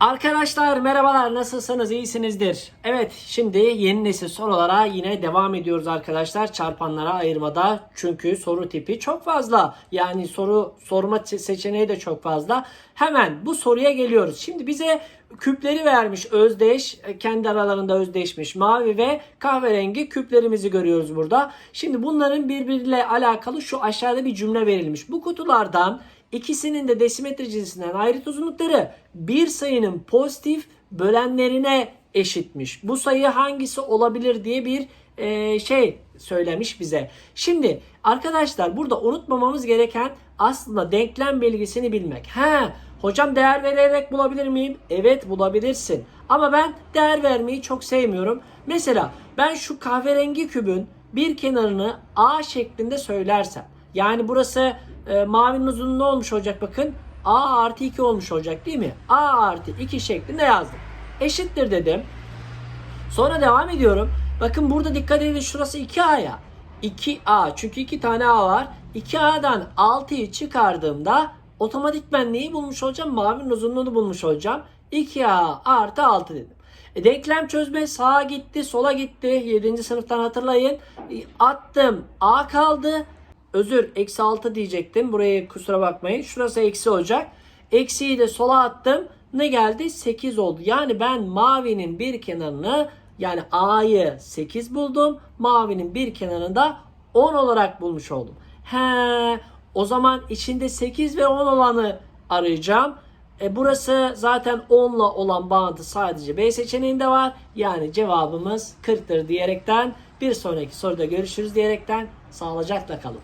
Arkadaşlar merhabalar nasılsınız iyisinizdir. Evet şimdi yeni nesil sorulara yine devam ediyoruz arkadaşlar çarpanlara ayırmada. Çünkü soru tipi çok fazla yani soru sorma se- seçeneği de çok fazla. Hemen bu soruya geliyoruz. Şimdi bize küpleri vermiş özdeş e, kendi aralarında özdeşmiş mavi ve kahverengi küplerimizi görüyoruz burada. Şimdi bunların birbiriyle alakalı şu aşağıda bir cümle verilmiş. Bu kutulardan İkisinin de desimetre cinsinden ayrıt uzunlukları bir sayının pozitif bölenlerine eşitmiş. Bu sayı hangisi olabilir diye bir e, şey söylemiş bize. Şimdi arkadaşlar burada unutmamamız gereken aslında denklem bilgisini bilmek. He, hocam değer vererek bulabilir miyim? Evet bulabilirsin. Ama ben değer vermeyi çok sevmiyorum. Mesela ben şu kahverengi kübün bir kenarını A şeklinde söylersem yani burası e, mavinin uzunluğu ne olmuş olacak bakın. A artı 2 olmuş olacak değil mi? A artı 2 şeklinde yazdım. Eşittir dedim. Sonra devam ediyorum. Bakın burada dikkat edin şurası 2A ya. 2A çünkü 2 tane A var. 2A'dan 6'yı çıkardığımda otomatik ben neyi bulmuş olacağım? Mavinin uzunluğunu bulmuş olacağım. 2A artı 6 dedim. E, denklem çözme sağa gitti sola gitti. 7. sınıftan hatırlayın. E, attım A kaldı. Özür eksi 6 diyecektim. Buraya kusura bakmayın. Şurası eksi olacak. Eksiyi de sola attım. Ne geldi? 8 oldu. Yani ben mavinin bir kenarını yani A'yı 8 buldum. Mavinin bir kenarını da 10 olarak bulmuş oldum. He, o zaman içinde 8 ve 10 olanı arayacağım. E burası zaten 10 ile olan bağıntı sadece B seçeneğinde var. Yani cevabımız 40'tır diyerekten bir sonraki soruda görüşürüz diyerekten sağlıcakla kalın.